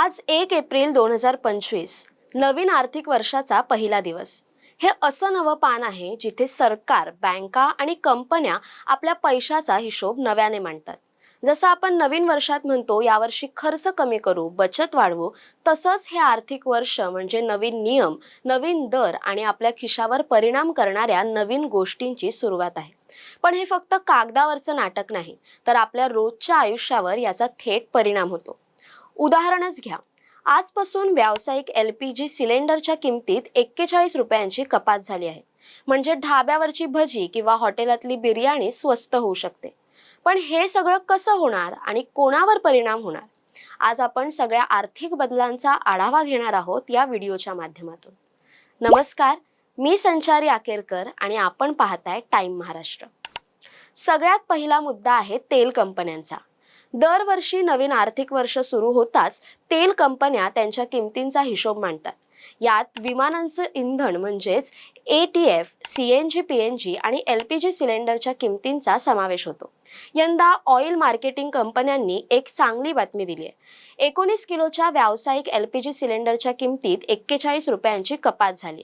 आज एक एप्रिल दोन हजार पंचवीस नवीन आर्थिक वर्षाचा पहिला दिवस. हे असं नवं पान आहे जिथे सरकार बँका आणि कंपन्या आपल्या पैशाचा हिशोब नव्याने मांडतात. जसं आपण नवीन वर्षात म्हणतो यावर्षी खर्च कमी करू बचत वाढवू तसंच हे आर्थिक वर्ष म्हणजे नवीन नियम नवीन दर आणि आपल्या खिशावर परिणाम करणाऱ्या नवीन गोष्टींची सुरुवात आहे. पण हे फक्त कागदावरचं नाटक नाही तर आपल्या रोजच्या आयुष्यावर याचा थेट परिणाम होतो. उदाहरणच घ्या. आजपासून व्यावसायिक एल पी जी सिलेंडरच्या किमतीत एक्केचाळीस रुपयांची कपात झाली आहे. म्हणजे ढाब्यावरची भजी किंवा हॉटेलातली बिर्याणी स्वस्त होऊ शकते. पण हे सगळं कसं होणार आणि कोणावर परिणाम होणार? आज आपण सगळ्या आर्थिक बदलांचा आढावा घेणार आहोत या व्हिडिओच्या माध्यमातून. नमस्कार मी संचारी आकेरकर आणि आपण पाहताय टाइम महाराष्ट्र. सगळ्यात पहिला मुद्दा आहे तेल कंपन्यांचा. दरवर्षी नवीन आर्थिक वर्ष सुरू होताच तेल कंपन्या त्यांच्या किमतींचा हिशोब मांडतात. यात विमानांचं इंधन म्हणजेच A T F C N G P N G आणि एल पी जी सिलेंडरच्या किमतींचा समावेश होतो. यंदा ऑइल मार्केटिंग कंपन्यांनी एक चांगली बातमी दिली आहे. एकोणीस किलोच्या व्यावसायिक एल पी जी सिलेंडरच्या किमतीत एक्केचाळीस रुपयांची कपात झाली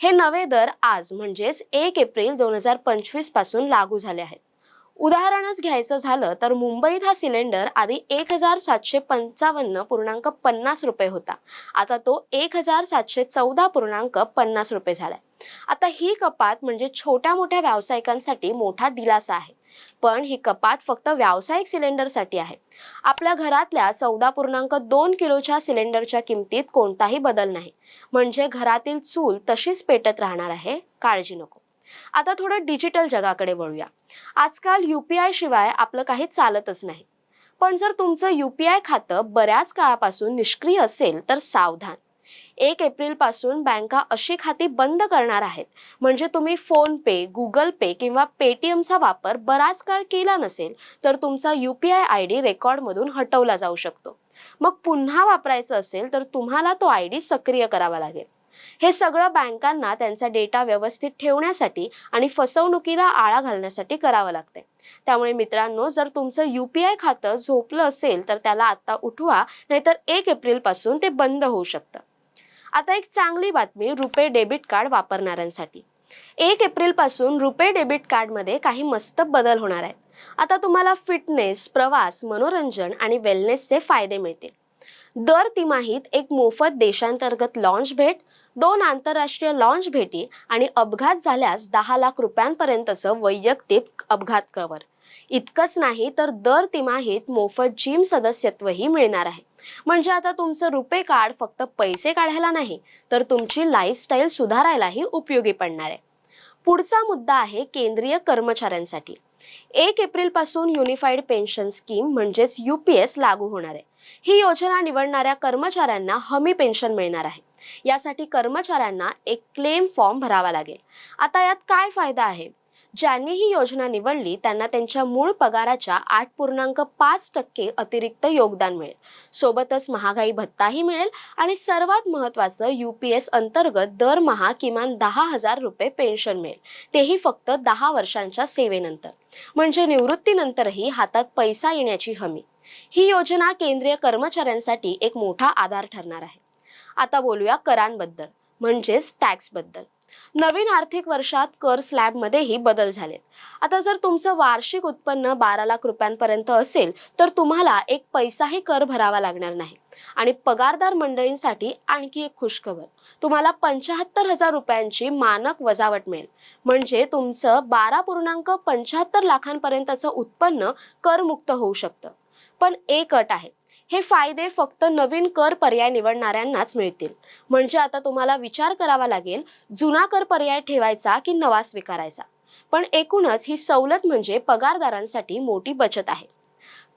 हे नवे दर आज म्हणजेच एक एप्रिल दोन हजार पंचवीसपासून लागू झाले आहेत. उदाहरणच घ्यायचं झालं तर मुंबईत हा सिलेंडर आधी एक हजार सातशे पंचावन्न पूर्णांक पन्नास रुपये होता. आता तो एक हजार सातशे चौदा पूर्णांक पन्नास रुपये झालाय. आता ही कपात म्हणजे छोट्या मोठ्या व्यावसायिकांसाठी मोठा दिलासा आहे. पण ही कपात फक्त व्यावसायिक सिलेंडरसाठी आहे. आपल्या घरातल्या चौदा पूर्णांक दोन किलोच्या सिलेंडरच्या किमतीत कोणताही बदल नाही. म्हणजे घरातील चूल तशीच पेटत राहणार आहे. काळजी नको. आता थोडं डिजिटल जगाकडे वळूया. आजकाल यू पी आय शिवाय आपलं काही चालतच नाही. पण जर तुमचं यू पी आय खातं बऱ्याच काळापासून निष्क्रिय असेल तर सावधान. एक एप्रिलपासून बँका अशी खाती बंद करणार आहेत. म्हणजे तुम्ही फोन पे गुगल पे किंवा पेटीएमचा वापर बराच काळ केला नसेल तर तुमचा U P I I D रेकॉर्डमधून हटवला जाऊ शकतो. मग पुन्हा वापरायचं असेल तर तुम्हाला तो आय डी सक्रिय करावा लागेल. हे सगळं बँकांना त्यांचा डेटा व्यवस्थित ठेवण्यासाठी आणि फसवणुकीला आळा घालण्यासाठी करावं लागते त्यामुळे मित्रांनो जर तुमचं यू पी आय खातं झोपलं असेल तर त्याला आता उठवा नाहीतर एक एप्रिलपासून ते बंद होऊ शकतं. आता एक चांगली बातमी रुपे डेबिट कार्ड वापरणाऱ्यांसाठी. एक एप्रिलपासून रुपे डेबिट कार्डमध्ये काही मस्त बदल होणार आहेत. आता तुम्हाला फिटनेस प्रवास मनोरंजन आणि वेलनेसचे फायदे मिळतील. दर तिमाहीत एक मोफत देशांतर्गत लॉन्च भेट दोन आंतरराष्ट्रीय लॉन्च भेटी आणि अपघात झाल्यास दहा लाख रुपयांपर्यंतचं वैयक्तिक अपघात कवर इतकंच नाही तर दर तिमाहीत मोफत जिम सदस्यत्वही मिळणार आहे. म्हणजे आता तुमचं रुपे कार्ड फक्त पैसे काढायला नाही तर तुमची लाईफस्टाईल सुधारायलाही उपयोगी पडणार आहे. पुढचा मुद्दा आहे केंद्रीय कर्मचाऱ्यांसाठी. एक एप्रिलपासून युनिफाईड पेन्शन स्कीम म्हणजेच यू पी एस लागू होणार आहे. ही योजना निवडणाऱ्या कर्मचाऱ्यांना हमी पेन्शन मिळणार आहे. यासाठी कर्मचाऱ्यांना एक क्लेम फॉर्म भरावा लागेल. आता यात काय फायदा आहे? ज्यांनी ही योजना निवडली त्यांना त्यांच्या मूळ पगाराच्या आठ पूर्णांक पाच टक्के अतिरिक्त योगदान मिळेल. सोबतच महागाई भत्ताही मिळेल आणि सर्वात महत्वाचं यू पी एस अंतर्गत दरमहा किमान दहा हजार रुपये पेन्शन मिळेल. तेही फक्त दहा वर्षांच्या सेवेनंतर. म्हणजे निवृत्तीनंतरही हातात पैसा येण्याची हमी. ही योजना केंद्रीय कर्मचाऱ्यांसाठी एक मोठा आधार ठरणार आहे. आता बोलूया करांबद्दल म्हणजेच टॅक्सबद्दल नवीन आर्थिक वर्षात कर स्लॅबमध्येही बदल झालेत. आता जर तुमचं वार्षिक उत्पन्न बारा लाख रुपयांपर्यंत असेल तर तुम्हाला एक पैसाही कर भरावा लागणार नाही. आणि पगारदार मंडळींसाठी आणखी एक खुशखबर. तुम्हाला पंच्याहत्तर हजार रुपयांची मानक वजावट मिळेल. म्हणजे तुमचं बारा पूर्णांक पंच्याहत्तर लाखांपर्यंतचं उत्पन्न करमुक्त होऊ शकतं. पण एक अट आहे. हे फायदे फक्त नवीन कर पर्याय निवडणाऱ्यांनाच मिळतील. म्हणजे आता तुम्हाला विचार करावा लागेल जुना कर पर्याय ठेवायचा की नवा स्वीकारायचा? पण एकूणच ही सवलत म्हणजे पगारदारांसाठी मोठी बचत आहे.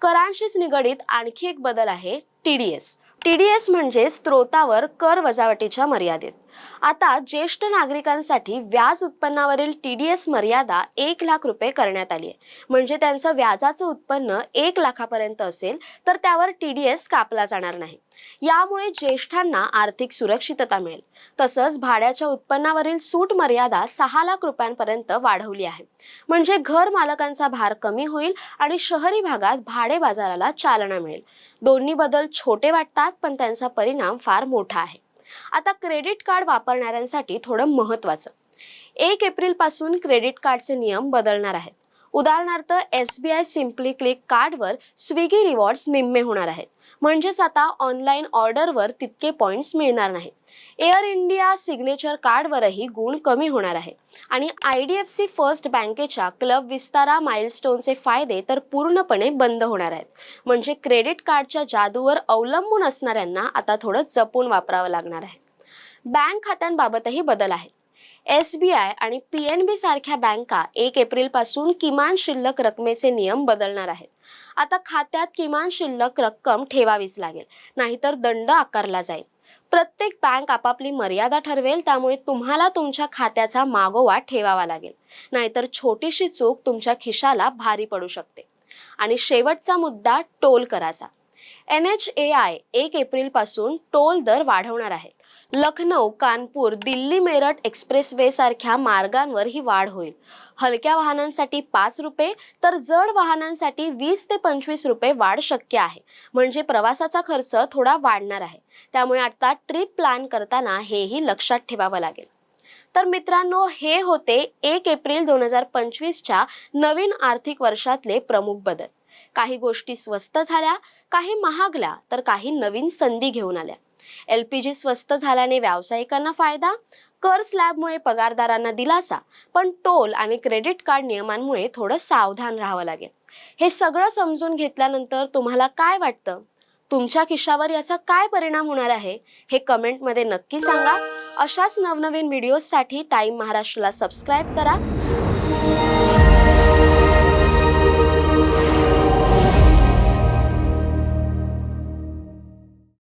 करांशीच निगडीत आणखी एक बदल आहे T D S. T D S म्हणजे स्त्रोतावर कर वजावटीच्या मर्यादेत. आता ज्येष्ठ नागरिकांसाठी व्याज उत्पन्नावरील टी डी एस मर्यादा एक लाख रुपये करण्यात आली आहे. म्हणजे त्यांचं व्याजाचं उत्पन्न एक लाखापर्यंत असेल तर त्यावर टी डी एस कापला जाणार नाही. यामुळे ज्येष्ठांना आर्थिक सुरक्षितता मिळेल. तसंच भाड्याच्या उत्पन्नावरील सूट मर्यादा सहा लाख रुपयांपर्यंत वाढवली आहे. म्हणजे घर मालकांचा भार कमी होईल आणि शहरी भागात भाडे बाजाराला चालना मिळेल. दोन्ही बदल छोटे वाटतात पण त्यांचा परिणाम फार मोठा आहे. आता क्रेडिट कार्ड वापरणाऱ्यांसाठी थोडं महत्वाचं. एक एप्रिलपासून क्रेडिट कार्डचे नियम बदलणार आहेत. उदाहरणार्थ S B I simply click कार्डवर स्विगी रिवॉर्ड्स निम्मे होणार आहेत. म्हणजेच आता ऑनलाईन ऑर्डरवर तितके पॉईंट्स मिळणार नाहीत. एअर इंडिया सिग्नेचर कार्डवरही गुण कमी होणार आहे. आणि I D F C first बँकेच्या क्लब विस्तारा माइलस्टोनचे फायदे तर पूर्णपणे बंद होणार आहेत. म्हणजे क्रेडिट कार्डच्या जादूवर अवलंबून असणाऱ्यांना आता थोडं जपून वापरावं लागणार आहे. बँक खात्यांबाबतही बदल आहेत एस बी आय आणि पी एन बी सारख्या बँका एक एप्रिलपासून किमान शिल्लक रकमेचे नियम बदलणार आहेत. आता खात्यात किमान शिल्लक रक्कम ठेवावीच लागेल नाहीतर दंड आकारला जाईल. प्रत्येक बँक आपापली मर्यादा ठरवेल त्यामुळे तुम्हाला तुमच्या खात्याचा मागोवा ठेवावा लागेल. नाहीतर छोटीशी चूक तुमच्या खिशाला भारी पडू शकते. आणि शेवटचा मुद्दा टोल कराचा. एन एच ए आय एक एप्रिलपासून टोल दर वाढवणार आहेत लखनौ कानपूर दिल्ली मेरठ एक्सप्रेसवे सारख्या मार्गांवर ही वाढ होईल. हलक्या वाहनांसाठी पाच रुपये तर जड वाहनांसाठी वीस ते पंचवीस रुपये वाढ शक्य आहे. म्हणजे प्रवासाचा खर्च थोडा वाढणार आहे. त्यामुळे आता ट्रिप प्लॅन करताना हेही लक्षात ठेवावं लागेल. तर मित्रांनो हे होते एक एप्रिल दोन हजार पंचवीसच्या नवीन आर्थिक वर्षातले प्रमुख बदल. काही गोष्टी स्वस्त झाल्या काही महागल्या तर काही नवीन संधी घेऊन आल्या. एल पी जी स्वस्त झाल्याने व्यावसायिकांना फायदा कर स्लॅबमुळे पगारदारांना दिलासा पण टोल आणि क्रेडिट कार्ड नियमांमुळे थोडं सावधान राहावं लागेल. हे सगळं समजून घेतल्यानंतर तुम्हाला काय वाटतं? तुमच्या खिशावर याचा काय परिणाम होणार आहे? हे कमेंटमध्ये नक्की सांगा. अशाच नवनवीन व्हिडिओजसाठी टाइम महाराष्ट्राला सबस्क्राईब करा.